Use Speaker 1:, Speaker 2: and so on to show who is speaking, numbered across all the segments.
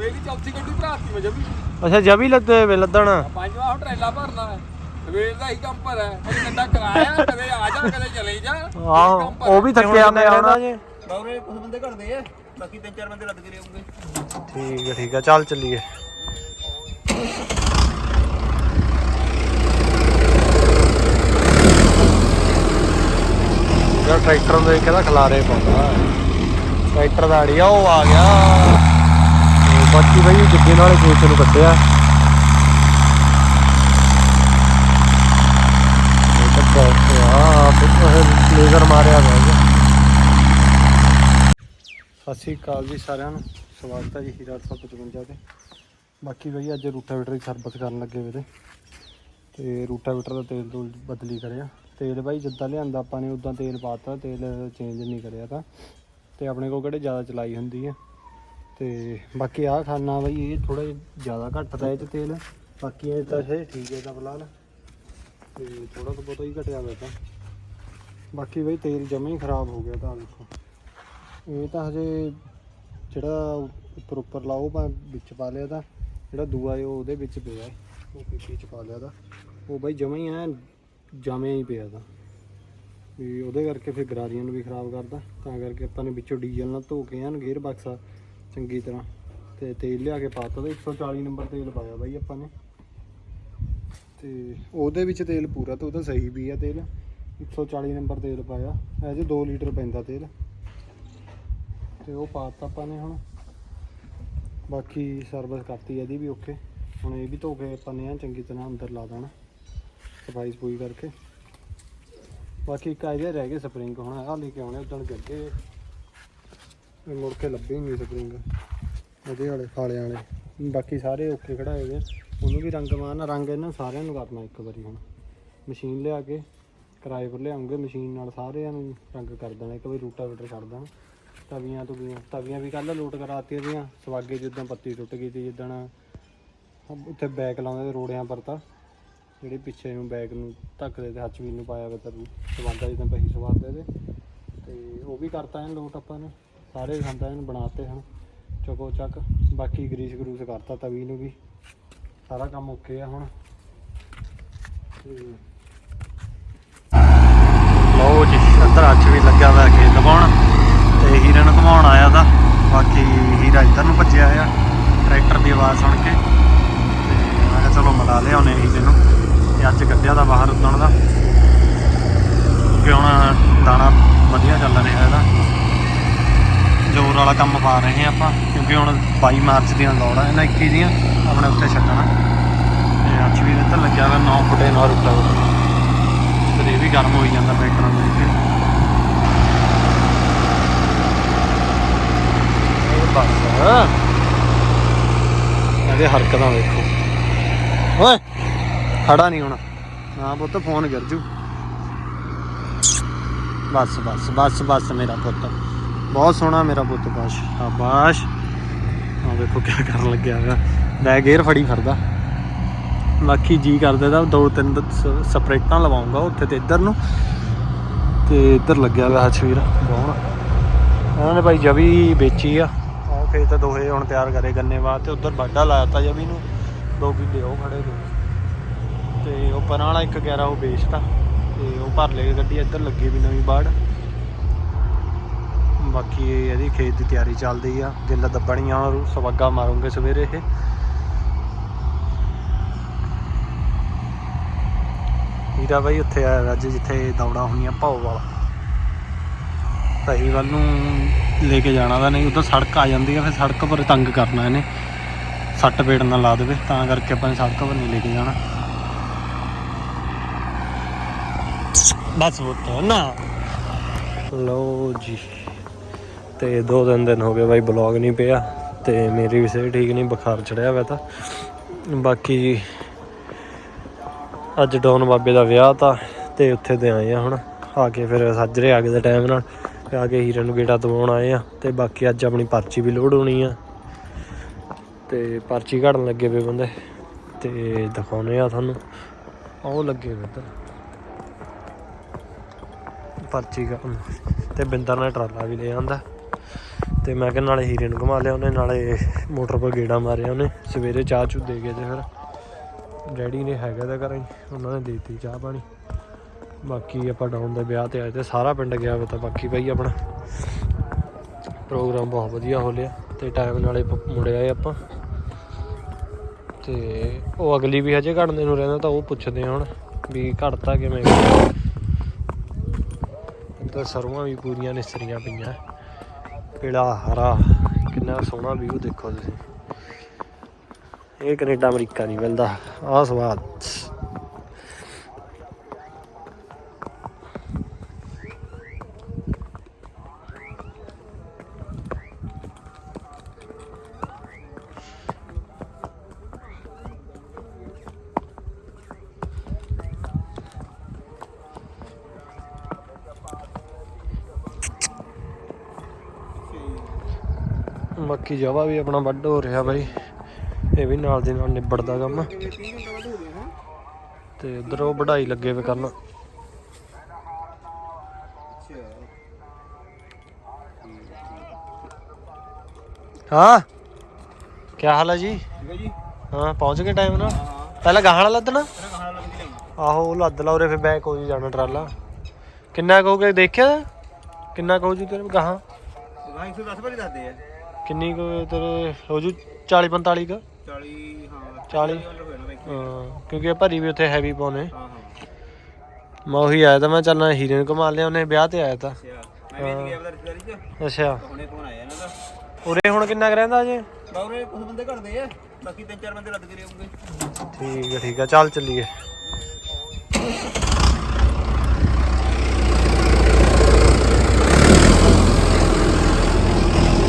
Speaker 1: ਮੇਰੀ ਚੌਥੀ ਗੱਡੀ ਭਰਾਤੀ ਮੈਂ ਜਮੀ।
Speaker 2: ਅੱਛਾ ਜਵੀ ਲੱਦੇ ਵੇ ਲੱਦਣਾ।
Speaker 1: ਪੰਜਵਾਂ ਹੁਣ ਟਰੇਲਾ ਭਰਨਾ ਹੈ। ਸਵੇਰ ਦਾ ਹੀ ਕੰਮ ਪਰ ਹੈ। ਕਦੇ ਕੰਡਾ ਕਰਾਇਆ ਕਦੇ ਆ ਜਾ ਕਦੇ ਚਲੇ ਜਾ।
Speaker 2: ਆਹੋ ਉਹ ਵੀ ਥੱਕਿਆ ਮੈਂ ਆਉਣਾ ਜੇ।
Speaker 3: ਬਾਉਰੇ ਕੁਝ ਬੰਦੇ ਘਟਦੇ ਆ ਬਾਕੀ ਤਿੰਨ ਚਾਰ ਬੰਦੇ ਲੱਗ ਕੇ ਲਿਆਉਂਗੇ।
Speaker 2: ਠੀਕ ਹੈ ਠੀਕ ਹੈ ਚੱਲ ਚੱਲੀਏ। ਟਰੈਕਟਰ ਦੇ ਕਹਿੰਦਾ ਖਲਾਰੇ ਪਾਉਂਦਾ। ਟਰੈਕਟਰ ਦਾ ਅੜੀਆ ਉਹ ਆ ਗਿਆ। ਬਾਕੀ ਬਈ ਜਿੱਦੇ ਨਾਲ ਕੋਚ ਨੂੰ ਕੱਟਿਆ ਲੇਜ਼ਰ ਮਾਰਿਆ ਹੋਇਆ ਸਤਿ ਸ਼੍ਰੀ ਅਕਾਲ ਜੀ ਸਾਰਿਆਂ ਨੂੰ। ਸਵਾਗਤ ਹੈ ਜੀ ਹੀਰਾ 855 ਤੇ। ਬਾਕੀ ਬਈ, ਅੱਜ ਰੂਟਾਵੇਟਰ ਦੀ ਸਰਵਿਸ ਕਰਨ ਲੱਗੇ ਵੇ ਤੇ। ਤੇ ਰੂਟਾਵੇਟਰ ਦਾ ਤੇਲ ਤੂਲ ਬਦਲੀ ਕਰਿਆ। ਤੇਲ ਬਾਈ, ਜਿੱਦਾਂ ਲਿਆਂਦਾ ਆਪਾਂ ਨੇ, ਉਦਾਂ ਤੇਲ ਪਾਤਾ ਤੇਲ ਚੇਂਜ ਨਹੀਂ ਕਰਿਆ ਤਾਂ। ਤੇ ਆਪਣੇ ਕੋਲ ਕਿਹੜੇ ਜ਼ਿਆਦਾ ਚਲਾਈ ਹੁੰਦੀ ਹੈ ਤੇ ਬਾਕੀ ਆਹ ਖਾਨਾ ਬਈ, ਇਹ ਥੋੜਾ ਜ਼ਿਆਦਾ ਘੱਟਦਾ ਇਹ ਚ ਤੇਲ। ਬਾਕੀ ਇਹ ਤਾਂ ਇਹ ਠੀਕ ਹੈ ਤਾਂ ਫਿਲਹਾਲ ਤੇ ਥੋੜਾ ਤਾਂ ਬਹੁਤਾ ਹੀ ਘਟਿਆ ਹੋਇਆ ਤਾਂ ਬਾਕੀ ਬਈ ਤੇਲ ਜਮੇ ਹੀ ਖਰਾਬ ਹੋ ਗਿਆ ਤਾਂ ਦੇਖੋ। ਇਹ ਤਾਂ ਹਜੇ ਜਿਹੜਾ ਉੱਪਰ ਉੱਪਰ ਲਾਓ ਪਾ, ਵਿੱਚ ਪਾ ਲਿਆ ਤਾਂ, ਜਿਹੜਾ ਦੂਆ ਹੈ ਉਹ ਉਹਦੇ ਵਿੱਚ ਪਿਆ ਉਹ ਪੀਪੀ ਚ ਪਾ ਲਿਆ ਤਾਂ। ਉਹ ਬਾਈ ਜਮਾਂ ਹੀ ਐ ਜਮੇ ਹੀ ਪਿਆ ਤਾਂ। ਵੀ ਉਹਦੇ ਕਰਕੇ ਫਿਰ ਗਰਾਰੀਆਂ ਨੂੰ ਵੀ ਖਰਾਬ ਕਰਦਾ ਤਾਂ ਕਰਕੇ ਆਪਾਂ ਨੇ ਵਿੱਚੋਂ ਡੀਜ਼ਲ ਨਾਲ ਧੋ ਕੇ ਐਨ ਗੇਅਰ ਬਕਸਾ ਚੰਗੀ ਤਰ੍ਹਾਂ। ਤੇ ਤੇਲ ਲਿਆ ਕੇ ਪਾਤਾ ਤੇ 140 ਨੰਬਰ ਤੇਲ ਪਾਇਆ ਬਾਈ ਆਪਾਂ ਨੇ। ਤੇ ਉਹਦੇ ਵਿੱਚ ਤੇਲ ਪੂਰਾ ਤੇ ਉਹਦਾ ਸਹੀ ਵੀ ਆ ਤੇਲ। 140 ਨੰਬਰ ਤੇਲ ਪਾਇਆ। ਇਹ 'ਚ 2 ਲੀਟਰ ਪੈਂਦਾ ਤੇਲ। ਤੇ ਉਹ ਪਾਤਾ ਆਪਾਂ ਨੇ ਹੁਣ। ਬਾਕੀ ਸਰਵਿਸ ਕਰਤੀ ਇਹਦੀ ਵੀ ਓਕੇ। ਹੁਣ ਇਹ ਵੀ ਧੋ ਕੇ ਆਪਾਂ ਨੇ ਐਨ ਚੰਗੀ ਤਰ੍ਹਾਂ ਅੰਦਰ ਲਾ ਦੇਣਾ। ਸਫ਼ਾਈ ਸਫੂਈ ਕਰਕੇ। ਬਾਕੀ ਇੱਕ ਆਈਡੀਆ ਰਹਿ ਗਏ ਸਪਰਿੰਗ ਹੁਣ। ਆਹ ਲੈ ਕੇ ਆਉਣੇ ਉਦੋਂ ਗੱਗੇ। ਇਹ ਮੁੜ ਕੇ ਲੱਭੇ ਹੀ ਨਹੀਂ ਸਪਰਿੰਗ ਉਹਦੇ ਵਾਲੇ ਫਾਲਿਆਂ ਵਾਲੇ। ਬਾਕੀ ਸਾਰੇ ਓਕੇ ਖੜਾਏ ਹੋਏ ਆ ਉਹਨੂੰ ਵੀ ਰੰਗ ਮਾਰਨਾ, ਰੰਗ ਇਹਨਾਂ ਸਾਰਿਆਂ ਨੂੰ ਕਰਨਾ ਇੱਕ ਵਾਰੀ ਹੁਣ। ਮਸ਼ੀਨ ਲਿਆ ਕੇ, ਕਿਰਾਏ ਪਰ ਲਿਆਉਂਗੇ, ਮਸ਼ੀਨ ਨਾਲ ਸਾਰਿਆਂ ਨੂੰ ਰੰਗ ਕਰ ਦੇਣਾ। ਇੱਕ ਵਾਰੀ ਰੂਟਾਵੇਟਰ ਛੱਡ ਦੇਣਾ। ਤਵੀਆਂ ਤੁਵੀਆਂ, ਤਵੀਆਂ ਵੀ ਕੱਲ ਲੋਟ ਕਰਾਤੀਆਂ ਦੀਆਂ। ਸਵਾਗੇ ਜਿੱਦਾਂ ਪੱਤੀ ਟੁੱਟ ਗਈ ਸੀ ਜਿੱਦਾਂ ਉੱਥੇ ਬੈਕ ਲਾਉਂਦੇ ਤੇ ਰੋੜਿਆਂ ਪਰ ਤਾਂ। ਜਿਹੜੇ ਪਿੱਛੇ ਨੂੰ ਬੈਕ ਨੂੰ ਧੱਕਦੇ ਤੇ ਹੱਥ ਵੀ ਨੂੰ ਪਾਇਆ ਵਾ ਤਰੂ ਸਵਾਦਾ ਜਿੱਦਾਂ ਪਹੀ ਸਵਾਦੇ ਦੇ ਤੇ ਉਹ ਵੀ ਕਰਤਾ ਇਹਨ ਲੋਟ ਆਪਾਂ ਨੇ। ਸਾਰੇ ਖੰਦਾ ਇਹਨ ਬਣਾਤੇ ਹਨ। ਚਕੋ ਚੱਕ। ਬਾਕੀ ਗਰੀਸ ਗਰੂਸ ਕਰਤਾ ਤਵੀ ਨੂੰ ਵੀ। ਸਾਰਾ ਕੰਮ ਓਕੇ ਆ ਹੁਣ। ਲਓ ਜੀ, ਇੱਧਰ ਅੱਜ ਵੀ ਲੱਗਿਆ ਹੋਇਆ ਖੇਤ ਲਵਾਉਣ ਤੇ ਹੀਰੇ ਨੂੰ ਘਮਾਉਣ ਆਇਆ ਦਾ ਬਾਕੀ ਹੀਰਾ ਇੱਧਰ ਨੂੰ ਭੱਜਿਆ ਆ ਟਰੈਕਟਰ ਦੀ ਆਵਾਜ਼ ਸੁਣ ਕੇ। ਤੇ ਮੈਂ ਕਿਹਾ ਚਲੋ ਮਿਲਾ ਲਿਆਉਨੇ ਹੀਰੇ ਨੂੰ। ਤੇ ਅੱਜ ਕੱਢਿਆ ਦਾ ਬਾਹਰ ਉਦਣ ਦਾ। ਕਿਉਂਕਿ ਹੁਣ ਦਾਣਾ ਵਧੀਆ ਚੱਲ ਰਿਹਾ ਇਹਦਾ। ਜ਼ੋਰ ਵਾਲਾ ਕੰਮ ਪਾ ਰਹੇ ਹਾਂ ਆਪਾਂ, ਕਿਉਂਕਿ ਹੁਣ 22 ਮਾਰਚ ਦੀਆਂ ਦੌੜ, ਇਹਨਾਂ 21 ਦੀਆਂ ਆਪਣੇ ਉੱਤੇ ਛੱਡਣਾ। ਤੇ ਅੱਜ ਵੀ ਇੱਧਰ ਲੱਗਿਆ ਹੋਇਆ 9 ਫੁੱਟੇ ਨਾਲ ਰੁੱਟਾ ਤੇ ਇਹ ਵੀ ਗਰਮ ਹੋਈ ਜਾਂਦਾ ਟਰੈਕਟਰਾਂ ਦੇ ਵਿੱਚ ਇਹ ਬਸ। ਇਹਦੇ ਹਰਕਤਾਂ ਵੇਖੋ ਓਏ, ਖੜਾ ਨਹੀਂ ਹੋਣਾ। ਹਾਂ ਪੁੱਤ, ਫੋਨ ਗਿਰ ਜੂ। ਬਸ ਬਸ ਬਸ ਬਸ ਮੇਰਾ ਪੁੱਤ। ਬਹੁਤ ਸੋਹਣਾ ਮੇਰਾ ਪੁੱਤ ਬਾਸ਼। ਸ਼ਾਬਾਸ਼ ਆ ਵੇਖੋ ਕੀ ਕਰਨ ਲੱਗਿਆ ਹੈਗਾ। ਮੈਂ ਗੇਅਰ ਫੜੀ ਫਿਰਦਾ। ਬਾਕੀ ਜੀ ਕਰਦਾ ਦਾ ਦੋ ਤਿੰਨ ਸਪਰੇਟਾਂ ਲਵਾਉਂਗਾ ਉੱਥੇ ਤੇ ਇੱਧਰ ਨੂੰ। ਤੇ ਇੱਧਰ ਲੱਗਿਆ ਹੋਇਆ ਹਛਵੀਰ ਬਾਉਣ ਉਹਨਾਂ ਨੇ ਭਾਈ ਜਵੀ ਵੇਚੀ ਆ। ਉਹ ਫੇਰ ਤਾਂ ਦੋਹੇ ਹੁਣ ਤਿਆਰ ਕਰੇ ਗੰਨੇ ਬਾਅਦ ਤੇ ਉੱਧਰ ਬਾਡਾ ਲਾਇਆ ਤਾ ਜਵੀ ਨੂੰ। ਦੋ ਕਿੱਲੇ ਉਹ ਖੜੇ ਨੇ। ਤੇ ਉਹ ਪਰਾਂ ਵਾਲਾ ਇੱਕ ਗੈਰਾ ਉਹ ਵੇਚਤਾ। ਤੇ ਉਹ ਭਰ ਲਏ ਗੱਡੀ, ਇੱਧਰ ਲੱਗੀ ਵੀ ਨਵੀਂ ਬਾੜ। ਬਾਕੀ ਇਹਦੀ ਖੇਤ ਦੀ ਤਿਆਰੀ ਚੱਲਦੀ ਆ। ਗਿੱਲ ਦੱਬਣੀਆਂ ਸਵਾਗਾ ਮਾਰੂਗੇ ਸਵੇਰੇ ਇਹ। ਹੀਰਾ ਬਾਈ ਉੱਥੇ ਆਇਆ ਵਾ ਜਿੱਥੇ ਦੌੜਾ ਹੋਣੀਆਂ ਭਾਉ ਵਾਲਾ। ਸਹੀ ਵੱਲ ਨੂੰ ਲੈ ਕੇ ਜਾਣਾ ਦਾ ਨਹੀਂ, ਉਧਰ ਸੜਕ ਆ ਜਾਂਦੀ ਆ, ਫਿਰ ਸੜਕ ਪਰ ਤੰਗ ਕਰਨਾ ਇਹਨੇ। ਸੱਟ ਪੇੜ ਨਾ ਲਾ ਦੇਵੇ, ਤਾਂ ਕਰਕੇ ਆਪਾਂ ਨੇ ਸੜਕ ਪਰ ਨਹੀਂ ਲੈ ਕੇ ਜਾਣਾ। ਬਸ ਪੁੱਤ ਨਾ। ਲਓ ਜੀ। ਤੇ ਦੋ ਦਿਨ ਦਿਨ ਹੋ ਗਏ ਬਾਈ ਬਲੌਗ ਨਹੀਂ ਪਿਆ ਤੇ ਮੇਰੀ ਵੀ ਸਿਹਤ ਠੀਕ ਨਹੀਂ, ਬੁਖਾਰ ਚੜਿਆ ਹੋਇਆ ਤਾਂ। ਬਾਕੀ ਅੱਜ ਡੌਨ ਬਾਬੇ ਦਾ ਵਿਆਹ ਤਾਂ ਤੇ ਉੱਥੇ ਦੇ ਆਏ ਆ ਹੁਣ, ਆ ਕੇ ਫਿਰ ਸਾਜਰੇ ਆ ਗਏ ਦੇ ਟਾਈਮ ਨਾਲ ਆ ਕੇ ਹੀਰੇ ਨੂੰ ਗੇੜਾ ਦਵਾਉਣ ਆਏ ਆ, ਤੇ ਬਾਕੀ ਅੱਜ ਆਪਣੀ ਪਰਚੀ ਵੀ ਲੋਡ ਹੋਣੀ ਆ। ਤੇ ਪਰਚੀ ਘੜਨ ਲੱਗੇ ਪਏ ਬੰਦੇ, ਤੇ ਦਿਖਾਉਨੇ ਆ ਤੁਹਾਨੂੰ। ਉਹ ਲੱਗੇ ਵੇ ਇੱਧਰ ਪਰਚੀ ਕਰਨ ਤੇ ਬਿੰਦਰ ਨੇ ਟਰਾਲਾ ਵੀ ਲੈ ਆਂਦਾ। ਤੇ ਮੈਂ ਕਿਹਾ ਨਾਲੇ ਹੀਰੇ ਨੂੰ ਘੁਮਾ ਲਿਆ ਉਹਨੇ ਨਾਲੇ ਮੋਟਰ ਪਰ ਗੇੜਾ ਮਾਰਿਆ ਉਹਨੇ। ਸਵੇਰੇ ਚਾਹ ਚੂ ਦੇ ਗਏ ਤੇ ਫਿਰ ਡੈਡੀ ਨੇ ਹੈਗਾ ਤਾਂ ਘਰਾਂ ਹੀ, ਉਹਨਾਂ ਨੇ ਦੇ ਦਿੱਤੀ ਚਾਹ ਪਾਣੀ। ਬਾਕੀ ਆਪਾਂ ਡਾਊਨ ਦੇ ਵਿਆਹ ਤੇ ਆਏ ਤੇ ਸਾਰਾ ਪਿੰਡ ਗਿਆ ਵਾ ਤਾਂ ਬਾਕੀ ਬਈ ਆਪਣਾ ਪ੍ਰੋਗਰਾਮ ਬਹੁਤ ਵਧੀਆ ਹੋ ਲਿਆ ਤੇ ਟਾਈਮ ਨਾਲੇ ਪ- ਆਏ ਆਪਾਂ। ਤੇ ਉਹ ਅਗਲੀ ਵੀ ਹਜੇ ਘੜਨੇ ਨੂੰ ਰਹਿੰਦਾ ਤਾਂ ਉਹ ਪੁੱਛਦੇ ਹੁਣ ਵੀ ਘੜਤਾ ਕਿਵੇਂ ਇੱਧਰ ਸਰਵਾਂ ਵੀ ਪੂਰੀਆਂ ਨਿਸਰੀਆਂ ਪਈਆਂ। ਪੀਲਾ ਹਰਾ ਕਿੰਨਾ ਸੋਹਣਾ ਵਿਊ ਦੇਖੋ ਤੁਸੀਂ। ਇਹ ਕੈਨੇਡਾ ਅਮਰੀਕਾ ਨਹੀਂ ਮਿਲਦਾ। ਆਹ ਸਵਾਦ। ਬਾਕੀ ਜਵਾ ਵੀ ਆਪਣਾ ਵੱਡ ਹੋ ਰਿਹਾ ਬਾਈ। ਇਹ ਵੀ ਨਾਲ ਦੀ ਨਾਲ ਨਿਬੜਦਾ ਕੰਮ। ਤੇ ਉਧਰ ਉਹ ਵਢਾਈ ਲੱਗੇ ਵੇ ਕਰਨ। ਹਾਂ? ਕੀ ਹਾਲ ਹੈ ਜੀ?
Speaker 3: ਹਾਂ,
Speaker 2: ਪਹੁੰਚ ਗਏ ਟਾਈਮ ਨਾਲ? ਪਹਿਲਾਂ ਗਾਹਾਂ ਵਾਲਾ ਲੱਦਣਾ ਆਹੋ, ਉਹ ਲੱਦ ਲਾ ਉਰੇ, ਫਿਰ ਬੈਕ ਹੋ ਜਾਣਾ ਟਰਾਲਾ। ਕਿੰਨਾ ਕਹੋਗੇ, ਦੇਖਿਆ? ਕਿੰਨਾ ਕਹੋ ਜੀ ਤੇਰੇ ਗਾਹਾਂ?
Speaker 3: ਗਾਂ 110 ਵਾਰੀ ਦੱਸਦੇ ਆ।
Speaker 2: ਕਿੰਨੀ ਕੁ ਤੇਰੇ ਹੋ ਜੂ 40 45 ਕ?
Speaker 3: 40 ਹਾਂ
Speaker 2: 40
Speaker 3: ਵੱਲ ਹੋਇਆ ਨਾ ਬਾਈ।
Speaker 2: ਹਾਂ ਕਿਉਂਕਿ ਭਰੀ ਵੀ ਉੱਥੇ ਹੈਵੀ ਪਾਉਨੇ
Speaker 3: ਹਾਂ ਹਾਂ।
Speaker 2: ਮੈਂ ਉਹੀ ਆਇਆ ਤਾਂ ਮੈਂ ਚੱਲਣਾ ਹੀਰੇ ਨੂੰ ਘੁਮਾ ਲਿਆ ਉਹਨੇ ਵਿਆਹ ਤੇ ਆਇਆ ਤਾਂ।
Speaker 3: ਅੱਛਾ ਮੈਂ ਵੀ ਗਿਆ ਉਹਦਾ ਰਿਸ਼ਤੇਦਾਰੀ ਚ।
Speaker 2: ਅੱਛਾ।
Speaker 3: ਤਾਂ ਹੁਣੇ ਫੋਨ ਆਇਆ ਇਹਨਾਂ ਦਾ।
Speaker 2: ਉਰੇ ਹੁਣ ਕਿੰਨਾ ਕੁ ਰਹਿੰਦਾ ਅਜੇ
Speaker 3: ਬਾਉਰੇ ਕੁਝ ਬੰਦੇ ਘੜਦੇ ਆ ਬਾਕੀ ਤਿੰਨ ਚਾਰ ਬੰਦੇ ਲੱਦ ਕੇ ਲਿਆਉਂਗੇ
Speaker 2: ਠੀਕ ਹੈ ਠੀਕ ਹੈ ਚੱਲ ਚੱਲੀਏ।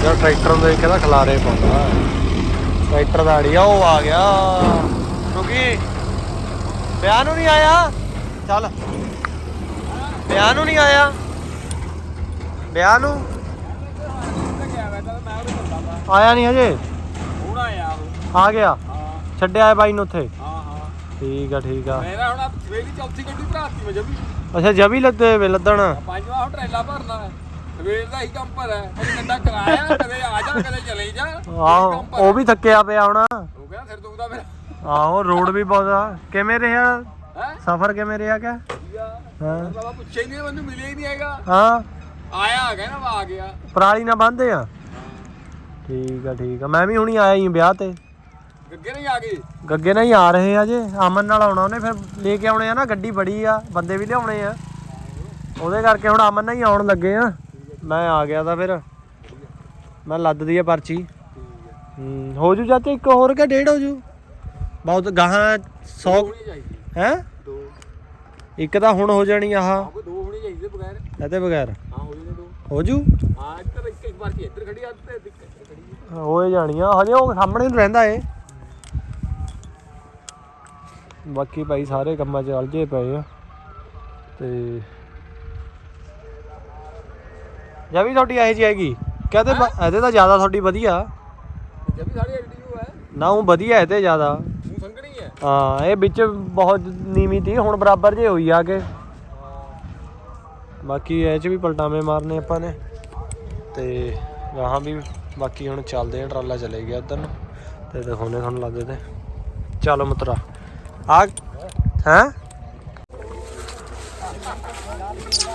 Speaker 2: ਯਾਰ ਟਰੈਕਟਰ ਨੂੰ ਦੇਖ ਖਲਾਰੇ ਪਾਉਂਦਾ। ਟਰੈਕਟਰ ਦਾ ਅੜੀਆ ਉਹ ਆ ਗਿਆ। ਕਿਉਂਕਿ ਵਿਆਹ ਨੂੰ ਨਹੀਂ ਆਇਆ? ਚੱਲ। ਵਿਆਹ ਨੂੰ ਨਹੀਂ ਆਇਆ? ਵਿਆਹ ਨੂੰ? ਆਇਆ ਨਹੀਂ ਹਜੇ?
Speaker 1: ਹੁਣ ਆਇਆ
Speaker 2: ਆ ਗਿਆ। ਛੱਡਿਆ ਹੈ ਬਾਈ ਨੂੰ ਉੱਥੇ।
Speaker 1: ਹਾਂ ਹਾਂ
Speaker 2: ਠੀਕ ਆ ਠੀਕ ਆ।
Speaker 1: ਮੇਰਾ ਹੁਣ ਸਵੇਰੀ ਚੌਥੀ ਗੱਡੀ ਭਰਾਤੀ ਮੈਂ ਜਬੀ
Speaker 2: ਅੱਛਾ, ਜਵੀ ਲੱਦੇ ਵੇ ਲੱਦਣ।
Speaker 1: ਪੰਜਵਾਂ ਹੁਣ ਟਰੇਲਾ ਭਰਨਾ ਹੈ ਸਵੇਰ ਦਾ ਹੀ ਕੰਮ ਪਰ ਹੈ ਕਦੇ ਕੰਡਾ ਕਰਾਇਆ? ਕਦੇ ਆ ਜਾ ਕਦੇ ਚਲੇ ਜਾ।
Speaker 2: ਆਹੋ ਉਹ ਵੀ ਥੱਕਿਆ ਪਿਆ ਹੋਣਾ।
Speaker 1: ਉਹ ਕਹਿੰਦਾ ਸਿਰ ਦੁਖਦਾ ਮੇਰਾ
Speaker 2: ਆਹੋ ਰੋਡ ਵੀ ਬਹੁਤ ਆ। ਕਿਵੇਂ ਰਿਹਾ?
Speaker 1: ਹੈ?
Speaker 2: ਸਫ਼ਰ ਕਿਵੇਂ ਰਿਹਾ ਕਿਆ? ਹਾਂ।
Speaker 1: ਬਾਬਾ ਪੁੱਛਿਆ ਹੀ ਨਹੀਂ ਮੈਨੂੰ ਮਿਲਿਆ ਹੀ ਨਹੀਂ ਹੈਗਾ।
Speaker 2: ਹਾਂ।
Speaker 1: ਆਇਆ ਕਹਿੰਦਾ ਵਾ ਆ ਗਿਆ।
Speaker 2: ਪਰਾਲੀ ਨਾ ਬੰਦੇ ਆ? ਠੀਕ ਆ ਠੀਕ ਆ। ਮੈਂ ਵੀ ਹੁਣੀ ਆਇਆ ਹੀ ਵਿਆਹ ਤੇ।
Speaker 1: ਗੱਗੇ ਨਹੀਂ ਆ ਗਏ?
Speaker 2: ਗੱਗੇ ਨਾਲ ਹੀ ਆ ਰਹੇ ਆ ਜੇ ਅਮਨ ਨਾਲ ਆਉਣਾ ਉਹਨੇ ਫਿਰ ਲੈ ਕੇ ਆਉਣੇ ਆ ਨਾ। ਗੱਡੀ ਬੜੀ ਆ ਬੰਦੇ ਵੀ ਲਿਆਉਣੇ ਆ। ਉਹਦੇ ਕਰਕੇ ਹੁਣ ਅਮਨ ਨਾਲ ਹੀ ਆਉਣ ਲੱਗੇ ਆ। ਮੈਂ ਆ ਗਿਆ ਤਾਂ ਫਿਰ। ਮੈਂ ਲੱਦਦੀ ਆ ਪਰਚੀ। ਹੂੰ ਹੋ ਜੂ ਚਾਚਾ ਇੱਕ ਹੋਰ ਕਿ ਡੇਢ ਹੋ ਜੂ? ਬਹੁਤ ਗਾਹਾਂ 100
Speaker 1: ਹੋਣੀ ਚਾਹੀਦੀ।
Speaker 2: ਹੈ?
Speaker 1: ਦੋ।
Speaker 2: ਇੱਕ ਤਾਂ ਹੁਣ ਹੋ ਜਾਣੀ ਆਹ।
Speaker 1: ਦੋ ਹੋਣੀ ਚਾਹੀਦੀ ਬਗੈਰ।
Speaker 2: ਇਹਦੇ ਬਗੈਰ।
Speaker 1: ਹਾਂ ਹੋ ਜਾਣੇ ਦੋ।
Speaker 2: ਹੋ ਜੂ?
Speaker 1: ਹਾਂ ਇੱਧਰ ਇੱਕ ਇੱਕ ਵਾਰ ਕੀ ਇੱਧਰ ਖੜੀ ਆ ਤੇ ਇੱਧਰ ਖੜੀ ਆ।
Speaker 2: ਹੋਏ ਜਾਣੀਆਂ ਹਜੇ ਉਹ ਸਾਹਮਣੇ ਨੂੰ ਰਹਿੰਦਾ ਏ ਬਾਕੀ ਭਾਈ ਸਾਰੇ ਕੰਮਾਂ 'ਚ ਅਲਝੇ ਪਏ ਆ। ਤੇ ਜਾਂ ਵੀ ਤੁਹਾਡੀ ਇਹੋ ਜਿਹੀ ਹੈਗੀ ਕਹਦੇ ਇਹਦੇ ਤਾਂ ਜ਼ਿਆਦਾ ਤੁਹਾਡੀ ਵਧੀਆ।
Speaker 1: ਸਾਡੀ ਐਡੀ ਨੂੰ ਹੈ?
Speaker 2: ਨਾ ਉਹ ਵਧੀਆ ਇਹਦੇ ਜ਼ਿਆਦਾ।
Speaker 1: ਮੂੰਹ ਸੰਗਣੀ ਹੈ
Speaker 2: ਹਾਂ ਇਹ ਵਿੱਚ ਬਹੁਤ ਨੀਵੀਂ ਤੀ ਹੁਣ ਬਰਾਬਰ ਜੇ ਹੋਈ ਆ ਕੇ। ਬਾਕੀ ਇਹ ਚ ਵੀ ਪਲਟਾਵੇਂ ਮਾਰਨੇ ਆਪਾਂ ਨੇ। ਤੇ ਗਾਹਾਂ ਵੀ ਬਾਕੀ ਹੁਣ ਚੱਲਦੇ ਆ ਟਰਾਲਾ ਚਲੇ ਗਿਆ ਉਧਰ ਨੂੰ। ਤੇ ਦਿਖਾਉਣੇ ਤੁਹਾਨੂੰ ਲੱਗਦੇ ਤੇ। ਚਲੋ ਮਿੱਤਰਾ। ਆ ਹੈ?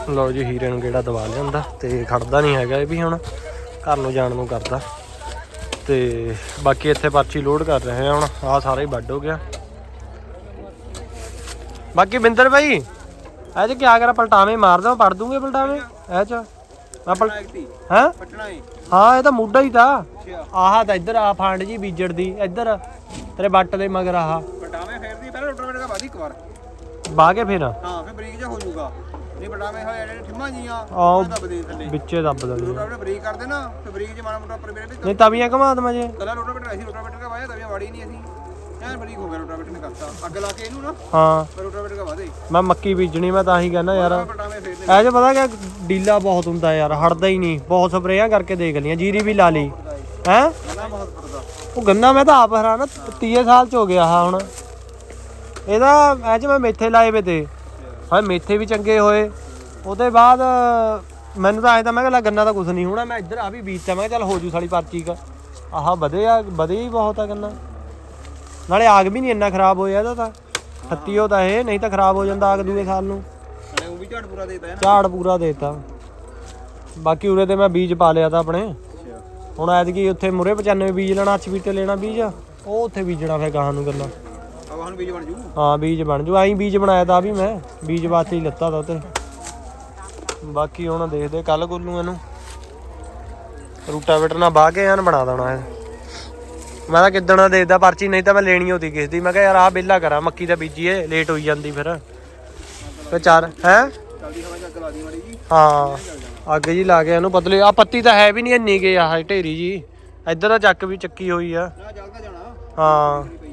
Speaker 2: ਲਓ ਜੀ ਹੀਰੇ ਨੂੰ ਕਿਹੜਾ ਦਵਾ ਲਿਆਂਦਾ ਤੇ ਖੜਦਾ ਨਹੀਂ ਹੈਗਾ ਇਹ ਵੀ ਹੁਣ ਘਰ ਨੂੰ ਜਾਣ ਨੂੰ ਕਰਦਾ। ਤੇ ਬਾਕੀ ਇੱਥੇ ਪਰਚੀ ਲੋਡ ਕਰ ਰਹੇ ਆ ਹੁਣ ਆ ਸਾਰਾ ਹੀ ਵੱਡ ਹੋ ਗਿਆ। ਬਾਕੀ ਬਿੰਦਰ ਭਾਈ ਇਹ ਚ ਕੀ ਕਰਾਂ ਪਲਟਾਵੇਂ ਮਾਰ ਦਵਾਂ ਪੜ ਦੂੰਗੇ ਪਲਟਾਵੇਂ? ਇਹ ਚ ਮੈਂ ਪਲ ਹੈ?
Speaker 3: ਪਟਣਾ ਹੀ
Speaker 2: ਹਾਂ ਇਹ ਤਾਂ ਮੁੱਢਾ ਹੀ ਤਾਂ। ਆਹ ਤਾਂ ਇੱਧਰ ਆ ਫਾਂਡ ਜੀ ਬੀਜੜ ਦੀ ਇੱਧਰ ਤੇਰੇ ਬੱਟ ਦੇ ਮਗਰ ਆਹ।
Speaker 3: ਪਟਾਵੇਂ ਫੇਰਦੀ ਪਹਿਲਾਂ ਰੋਟਰ ਦਾ ਬਾਦੀ ਇੱਕ ਵਾਰ।
Speaker 2: ਬਾਹ ਕੇ ਫਿਰ?
Speaker 3: ਹਾਂ ਫਿਰ ਬਰੀਕ ਜਿਹਾ ਹੋ ਜਾਊਗਾ। ਜੇ ਪਟਾਵੇਂ ਹੋਏ ਜਿਹੜੇ ਠਿੰਮਾਂ ਜੀਆਂ
Speaker 2: ਆਹ
Speaker 3: ਉਹਨਾਂ ਦਾ ਬਦੇ ਥੱਲੇ।
Speaker 2: ਵਿੱਚੇ ਦੱਬ ਦਿੰਦੇ
Speaker 3: ਰੋਟਰ ਆਪਣੇ ਬਰੀਕ ਕਰਦੇ ਨਾ ਤੇ ਬਰੀਕ ਜਿਹਾ ਮਾੜਾ ਮੋਟਾ ਉੱਪਰ ਮੇਰੇ ਵੀ
Speaker 2: ਨਹੀਂ ਤਵੀਆਂ ਘਮਾ ਦਵਾਂ ਜੇ।
Speaker 3: ਕਲਾ ਰੋਟਰ ਬਟਰ ਅਸੀਂ ਰੋਟਰ ਬਟਰ ਦਾ ਵਾਇਆ ਤਵੀਆਂ ਵਾੜੀ ਨਹੀਂ ਅਸੀਂ। ਐਨ ਬਰੀਕ ਹੋ ਗਿਆ ਰੋਟਰ ਬਟਰ ਨੇ ਕਰਤਾ। ਅੱਗ ਲਾ ਕੇ ਇਹਨੂੰ ਨਾ
Speaker 2: ਹਾਂ।
Speaker 3: ਰੋਟਰ ਬਟਰ ਦਾ। ਵਾਦੇ
Speaker 2: ਮੈਂ ਮੱਕੀ ਬੀਜਣੀ ਮੈਂ ਤਾਂ ਹੀ ਕਹਿੰਦਾ ਯਾਰ। ਇਹ ਜੇ ਪਤਾ ਕਿ ਡੀਲਾ ਬਹੁਤ ਹੁੰਦਾ ਯਾਰ ਹਟਦਾ ਹੀ ਨਹੀਂ। ਬਹੁਤ ਸਪਰੇਆਂ ਕਰਕੇ ਦੇਖ ਲਈਆਂ ਜੀਰੀ ਵੀ ਲਾ ਲਈ। ਹੈ? ਉਹ ਗੰਨਾ ਮੈਂ ਤਾਂ ਆਪ ਹੈਰਾਨ ਆ 30 ਸਾਲ ਚ ਹੋ ਗਿਆ ਆ ਹੁਣ। ਇਹਦਾ ਐ ਚ ਮੈਂ ਮੇਥੇ ਲਾਏ ਵੇ ਤੇ ਹਾਂ ਮੇਥੇ ਵੀ ਚੰਗੇ ਹੋਏ। ਉਹਦੇ ਬਾਅਦ ਮੈਨੂੰ ਤਾਂ ਐ ਤਾਂ ਮੈਂ ਕਿਹਾ ਗੰਨਾ ਤਾਂ ਕੁਝ ਨਹੀਂ ਹੋਣਾ ਮੈਂ ਇੱਧਰ ਆ ਵੀ ਬੀਜਤਾ ਮੈਂ ਕਿਹਾ ਚੱਲ ਹੋ ਜੂ ਸਾਲੀ ਪਰਚੀ ਕ। ਆਹ ਵਧੇ ਆ ਵਧੇ ਹੀ ਬਹੁਤ ਆ ਗੰਨਾ। ਨਾਲੇ ਆਗ ਵੀ ਨਹੀਂ ਇੰਨਾ ਖਰਾਬ ਹੋਇਆ ਇਹਦਾ ਤਾਂ। ਖੱਤੀ ਉਹ ਤਾਂ ਇਹ ਨਹੀਂ ਤਾਂ ਖਰਾਬ ਹੋ ਜਾਂਦਾ ਆਗ ਦੂਏ ਸਾਲ ਨੂੰ।
Speaker 3: ਅਰੇ ਉਹ ਵੀ ਝਾੜ ਪੂਰਾ ਦੇਤਾ ਹੈ ਨਾ
Speaker 2: ਝਾੜ ਪੂਰਾ ਦੇਤਾ। ਬਾਕੀ ਉਰੇ ਤੇ ਮੈਂ ਬੀਜ ਪਾ ਲਿਆ ਤਾਂ ਆਪਣੇ। ਹੁਣ ਐਤਕੀ ਉੱਥੇ ਮੁਰੇ 95 ਬੀਜ ਲੈਣਾ ਅੱਛ ਲੈਣਾ ਬੀਜ। ਉਹ ਉੱਥੇ ਬੀਜਣਾ ਫੇਰ ਗਾਹਾਂ ਨੂੰ ਗੱਲਾਂ
Speaker 3: ਆਹ ਹੁਣ ਬੀਜ ਬਣ ਜੂ।
Speaker 2: ਹਾਂ ਬੀਜ ਬਣ ਜੂ। ਐਂ ਬੀਜ ਬਣਾਇਆ ਤਾਂ ਵੀ ਮੈਂ। ਬੀਜ ਵਾਸਤੇ ਹੀ ਲੱਤਾ ਤਾ ਉੱਤੇ। ਬਾਕੀ ਹੁਣ ਦੇਖਦੇ ਕੱਲ ਨੂੰ ਇਹਨੂੰ। ਰੂਟਾਵੇਟਰ ਨਾਲ ਬਾਹ ਕੇ ਐਨ ਬਣਾ ਦੇਣਾ ਇਹ। ਮੈਂ ਤਾਂ ਕਿੱਦਣਾ ਦੇਖਦਾ ਪਰਚੀ ਨਹੀਂ ਤਾਂ ਮੈਂ ਲੈਣੀ ਹੋਤੀ ਕਿਸ ਦੀ। ਮੈਂ ਕਿਹਾ ਯਾਰ ਆਹ ਬਿੱਲਾ ਕਰਾਂ ਮੱਕੀ ਦਾ ਬੀਜੀਏ ਲੇਟ ਹੋਈ ਜਾਂਦੀ ਫਿਰ। ਤੇ ਚਾਰ ਹੈ?
Speaker 3: ਦੀ
Speaker 2: ਹਾਂ ਅੱਗ ਜੀ ਲਾ ਕੇ ਇਹਨੂੰ ਪਤਲੀ। ਆ ਪੱਤੀ ਤਾਂ ਹੈ ਵੀ ਨਹੀਂ ਇੰਨੀ ਗਈ ਆਹ ਢੇਰੀ ਜੀ। ਇੱਧਰ ਤਾਂ ਚੱਕ ਵੀ ਚੱਕੀ ਹੋਈ ਆ। ਹਾਂ
Speaker 3: ਹੈ।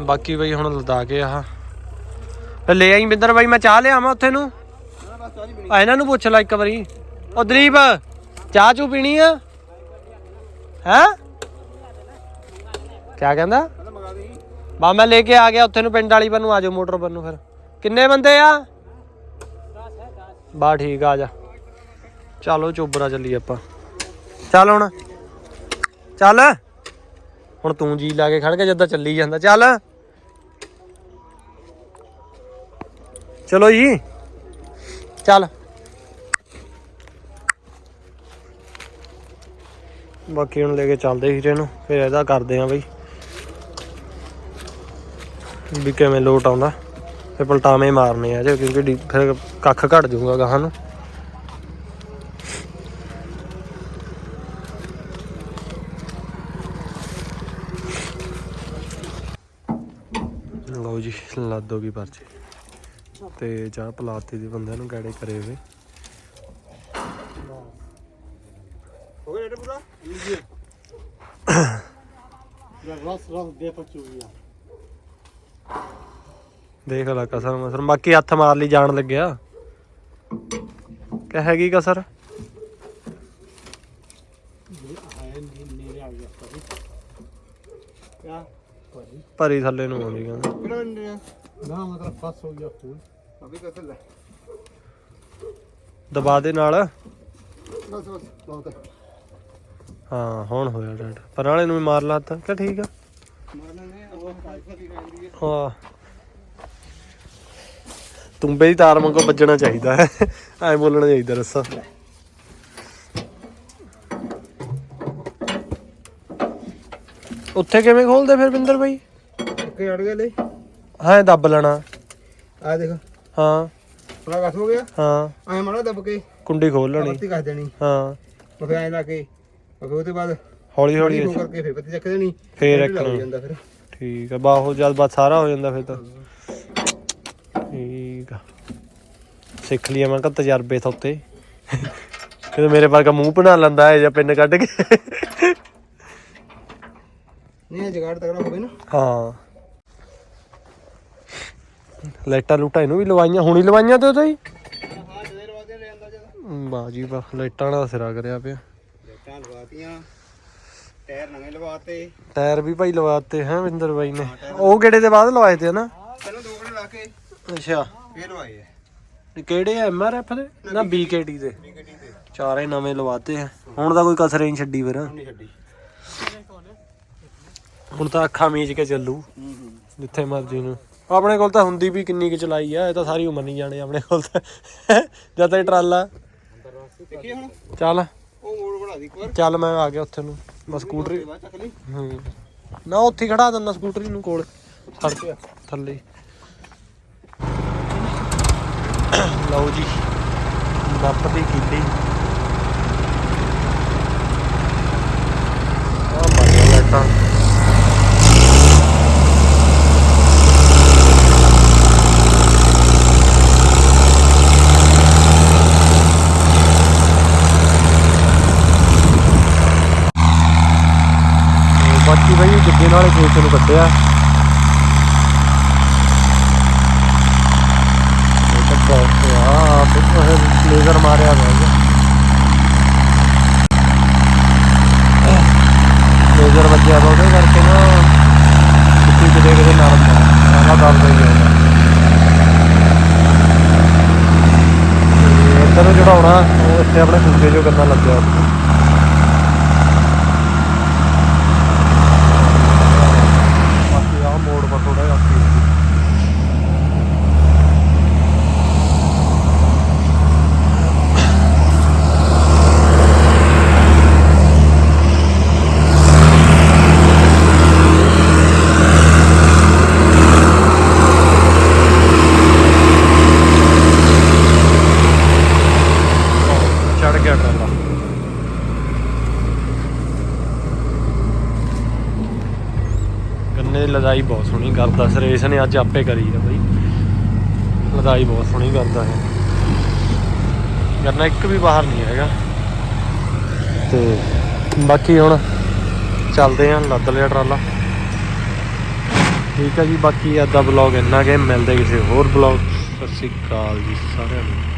Speaker 2: ਬਾਕੀ ਬਈ ਹੁਣ ਲਦਾ ਕੇ ਆਹ। ਲੈ ਆਈ ਬਿੰਦਰ ਬਾਈ, ਮੈਂ ਚਾਹ ਲਿਆਵਾਂ ਉੱਥੇ ਨੂੰ। ਆ ਇਹਨਾਂ ਨੂੰ ਪੁੱਛ ਲੈ ਇੱਕ ਵਾਰੀ। ਉਹ ਦਲੀਪ, ਚਾਹ ਚੂ ਪੀਣੀ ਆ? ਹੈ? ਕਿਆ ਕਹਿੰਦਾ? ਬਾ ਮੈਂ ਲੈ ਕੇ ਆ ਗਿਆ ਉੱਥੇ ਨੂੰ ਪਿੰਡ ਵਾਲੀ ਬੰਨੂ ਆ ਜਾਓ ਮੋਟਰ ਬੰਨੂ ਫਿਰ। ਕਿੰਨੇ ਬੰਦੇ ਆ? ਬਾ ਠੀਕ ਆ ਆ ਜਾ। ਚਲੋ ਚੋਬਰਾ ਚੱਲੀ ਆਪਾਂ। ਚੱਲ ਹੁਣ। ਚੱਲ। ਹੁਣ ਤੂੰ ਜੀ ਲਾ ਕੇ ਖੜ ਕੇ ਜਦਾਂ ਚੱਲੀ ਜਾਂਦਾ। ਚੱਲ। ਚਲੋ ਜੀ। ਚੱਲ। ਬਾਕੀ ਹੁਣ ਲੈ ਕੇ ਚੱਲਦੇ ਹੀਰੇ ਨੂੰ ਫਿਰ ਇਹਦਾ ਕਰਦੇ ਆ ਬਈ। ਵੀ ਕਿਵੇਂ ਲੋਟ ਆਉਂਦਾ। ਫਿਰ ਪਲਟਾਵੇਂ ਮਾਰਨੇ ਆ ਜੇ ਕਿਉਂਕਿ ਫਿਰ ਕੱਖ ਘਟ ਜਾਊਗਾ ਗਾਹਾਂ ਨੂੰ। ਲਓ ਜੀ ਲੱਦ ਗਈ ਪਰਚੀ। ਤੇ ਚਾਹ ਪਲਾਤੀ ਦੀ ਬੰਦਿਆਂ ਨੂੰ ਗਾੜੇ ਕਰੇ ਹੋਏ
Speaker 3: ਹੋ ਗਿਆ ਪੂਰਾ?
Speaker 2: ਰਸ ਰਸ ਦੇ ਪਚੂਆ ਦੇਖ ਲੈ ਕਸਰ ਮਸਰ। ਬਾਕੀ ਹੱਥ ਮਾਰ ਲਈ ਜਾਣ ਲੱਗਿਆ। ਕਿ ਹੈਗੀ ਕਸਰ? ਭਰੀ ਥੱਲੇ ਨੂੰ ਆਉਂਦੀ ਕਹਿੰਦਾ। ਨਾ ਮਤਲਬ ਫਸ ਹੋ ਗਿਆ ਫੂਲ।
Speaker 3: ਅਭੀ ਕਸਲ ਲੈ।
Speaker 2: ਦਬਾ ਦੇ ਨਾਲ।
Speaker 3: ਬਸ ਬਸ ਬਹੁਤ ਹੈ।
Speaker 2: ਹਾਂ ਹੁਣ ਹੋਇਆ ਡੈਡ। ਪਰ ਵਾਲੇ ਨੂੰ ਵੀ ਮਾਰ ਲਾਤਾ ਕਿ ਠੀਕ ਆ।
Speaker 3: ਮਾਰਨਾ ਨੇ ਉਹ ਕਾਇਫਾ ਦੀ ਰਹਿੰਦੀ ਹੈ।
Speaker 2: ਹਾਂ। ਤੁੰਬੇ ਦੀ ਤਾਰ ਵਾਂਗੂ ਵੱਜਣਾ ਚਾਹੀਦਾ ਹੈ। ਐ ਬੋਲਣਾ ਚਾਹੀਦਾ ਰੱਸਾ। ਉੱਥੇ ਕਿਵੇਂ ਖੋਲਦੇ ਫਿਰ ਬਿੰਦਰ ਬਾਈ?
Speaker 3: ਓਕੇ ਅੜ ਗਏ ਲੈ।
Speaker 2: ਹਾਂ ਦੱਬ ਲੈਣਾ।
Speaker 3: ਆ ਦੇਖ।
Speaker 2: ਹਾਂ।
Speaker 3: ਪੂਰਾ ਕਸ ਹੋ ਗਿਆ?
Speaker 2: ਹਾਂ।
Speaker 3: ਐ ਮਾੜਾ ਦੱਬ ਕੇ।
Speaker 2: ਕੁੰਡੀ ਖੋਲ ਲੈਣੀ।
Speaker 3: ਪੱਤੀ ਕੱਸ ਦੇਣੀ।
Speaker 2: ਹਾਂ।
Speaker 3: ਉਹ ਫਿਰ ਐ ਲਾ ਕੇ ਉਹ ਫਿਰ ਉਹਦੇ ਬਾਅਦ
Speaker 2: ਹੌਲੀ
Speaker 3: ਹੌਲੀ
Speaker 2: ਹੌਲੀ
Speaker 3: ਹੋ ਕਰਕੇ ਫਿਰ ਪੱਤੀ ਚੱਕ ਦੇਣੀ।
Speaker 2: ਫੇਰ
Speaker 3: ਲੱਗ
Speaker 2: ਰੱਖਣਾ।
Speaker 3: ਜਾਂਦਾ ਫਿਰ।
Speaker 2: ਠੀਕ ਆ ਬਾਹੋ ਜਦ ਬਾਅਦ ਸਾਰਾ ਹੋ ਜਾਂਦਾ ਫਿਰ ਤਾਂ। ਠੀਕ ਆ। ਸਿੱਖ ਲਿਆ ਮੈਂ ਕਿਹਾ ਤਜਰਬੇ ਤੋਂ ਉੱਤੇ ਕਿਤੇ ਮੇਰੇ ਵਰਗਾ ਮੂੰਹ ਬਣਾ ਲੈਂਦਾ ਹੈ ਜਾਂ ਪਿੰਨ ਕੱਢ ਕੇ।
Speaker 3: ਨਹੀਂ ਜਗਾੜ ਤਗੜਾ ਹੋਵੇ ਨਾ।
Speaker 2: ਹਾਂ। ਲਾਈਟਾਂ ਲੂਟਾਂ ਇਹਨੂੰ ਵੀ ਲਵਾਈਆਂ ਹੁਣੀ ਲਵਾਈਆਂ ਤੇ ਉਹਦੇ ਹੀ? ਵਾਹ ਜੀ ਵਾਹ ਲਾਈਟਾਂ ਦਾ ਸਿਰਾ ਕਰਿਆ ਪਿਆ।
Speaker 3: ਲੈਟਾਂ ਲਵਾਤੀਆਂ ਟਾਇਰ ਨਵੇਂ ਲਵਾਤੇ।
Speaker 2: ਟਾਇਰ ਵੀ ਭਾਈ ਲਵਾਤੇ ਹੈ ਵਿੰਦਰ ਬਾਈ ਨੇ? ਉਹ ਗੇੜੇ ਦੇ ਬਾਅਦ ਲਵਾਏ ਤੇ ਨਾ
Speaker 3: ਪਹਿਲਾਂ ਦੋ ਘੰਟੇ ਲਾ ਕੇ।
Speaker 2: ਅੱਛਾ।
Speaker 3: ਫੇਰ ਲਵਾਏ
Speaker 2: ਇਹ ਕਿਹੜੇ ਐ ਐਮਆਰਐਫ ਦੇ? ਨਾ ਬੀਕੇਟੀ ਦੇ। ਚਾਰੇ ਨਵੇਂ ਲਵਾਤੇ ਆ। ਹੁਣ ਤਾਂ ਕੋਈ ਕਸਰ ਨਹੀਂ ਛੱਡੀ ਫਿਰ।
Speaker 3: ਨਹੀਂ ਛੱਡੀ। ਹੁਣ
Speaker 2: ਤਾਂ ਅੱਖਾਂ ਮੀਚ ਕੇ ਚੱਲੂ। ਜਿੱਥੇ ਮਰਜ਼ੀ ਨੂੰ। ਆਪਣੇ ਕੋਲ ਤਾਂ ਹੁੰਦੀ ਵੀ ਕਿੰਨੀ ਕੁ ਚਲਾਈ ਆ ਇਹ ਤਾਂ ਸਾਰੀ ਉਮਰ ਨਹੀਂ ਜਾਣੇ ਆਪਣੇ ਕੋਲ ਤਾਂ। ਜਦ ਤੱਕ ਟਰਾਲਾ।
Speaker 3: ਦੇਖੀ ਹੁਣ।
Speaker 2: ਚੱਲ।
Speaker 3: ਉਹ ਮੋੜ ਬਣਾ ਦੀ ਇੱਕ ਵਾਰ।
Speaker 2: ਚੱਲ ਮੈਂ ਆ ਗਿਆ ਉੱਥੇ ਨੂੰ। ਬਸ ਸਕੂਟਰੀ ਹੂੰ। ਨਾ ਉੱਥੇ ਖੜਾ ਦਿੰਦਾ ਸਕੂਟਰੀ ਨੂੰ ਕੋਲ। ਸੜਕ ਥੱਲੇ। ਲਓ ਜੀ। ਨੱਪ ਦੀ ਕੀਤੀ ਆ ਮਾਰੀਆਂ ਲਾਈਟਾਂ। ਬਾਕੀ ਬਈ ਜੱਗੇ ਨਾਲ ਖੇਤ ਨੂੰ ਕੱਢਿਆ। ਇਹ ਤਾਂ ਬਹੁਤ ਆ ਬਿਲਕੁਲ ਲੇਜ਼ਰ ਮਾਰਿਆ ਹੋਇਆ ਲੇਜ਼ਰ ਵੱਜਿਆ ਵਾ ਉਹਦੇ ਕਰਕੇ ਨਾ ਕਿਤੇ ਕਿਤੇ ਕਿਤੇ ਨਰਮ ਆ ਸਾਰਾ ਦਰਦ ਹੀ ਹੁੰਦਾ ਤੇ ਦਿਖਾਉਣਾ ਉਹ ਇੱਥੇ ਆਪਣੇ ਕੁੱਤੇ ਜੋ ਗੰਨਾ ਲੱਗਿਆ ਉੱਥੇ ਬਾਕੀ ਆਹ ਮੋੜ ਪਰ ਥੋੜਾ ਜਿਹਾ ਔਖੀ ਹੁੰਦੀ ਚੜ ਗਿਆ ਟਰਾਲਾ ਗੰਨੇ ਦੀ ਲਦਾਈ ਬਹੁਤ ਸੋਹਣੀ ਕਰਦਾ, ਸਰੇਸ ਨੇ ਅੱਜ ਆਪੇ ਕਰੀ ਆ ਬਈ। ਲਦਾਈ ਬਹੁਤ ਸੋਹਣੀ ਕਰਦਾ ਹੈ ਗੰਨਾ ਇੱਕ ਵੀ ਬਾਹਰ ਨਹੀਂ ਹੈਗਾ। ਤੇ ਬਾਕੀ ਹੁਣ ਚੱਲਦੇ ਆਂ ਲੱਦ ਲਿਆ ਟਰਾਲਾ। ਠੀਕ ਆ ਜੀ, ਬਾਕੀ ਅੱਜ ਦਾ ਬਲੌਗ ਇੰਨਾ ਕਿ ਮਿਲਦੇ ਕਿਸੇ ਹੋਰ ਬਲੌਗ ਸਤਿ ਸ਼੍ਰੀ ਅਕਾਲ ਜੀ ਸਾਰਿਆਂ ਨੂੰ।